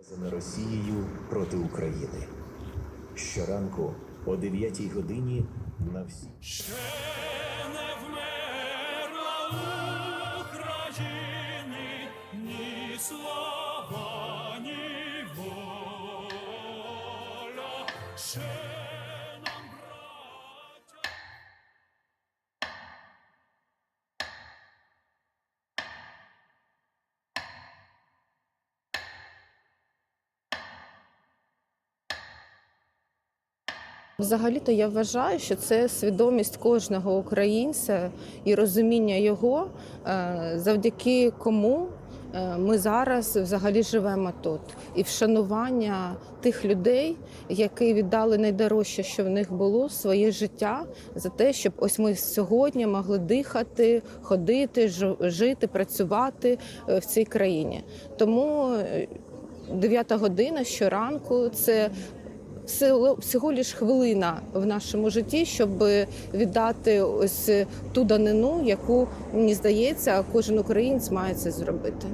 За Росією проти України. Щоранку о 9 годині на всі. Ще не вмерла України ні слава, ні воля. Ще Взагалі-то я вважаю, що це свідомість кожного українця і розуміння його, е, завдяки кому е, ми зараз взагалі живемо тут, і вшанування тих людей, які віддали найдорожче, що в них було своє життя, за те, щоб ось ми сьогодні могли дихати, ходити, жити, працювати е, в цій країні. Тому е, 9 година щоранку це всього лиш хвилина в нашому житті, щоб віддати ось ту данину, яку мені здається, кожен українець має це зробити.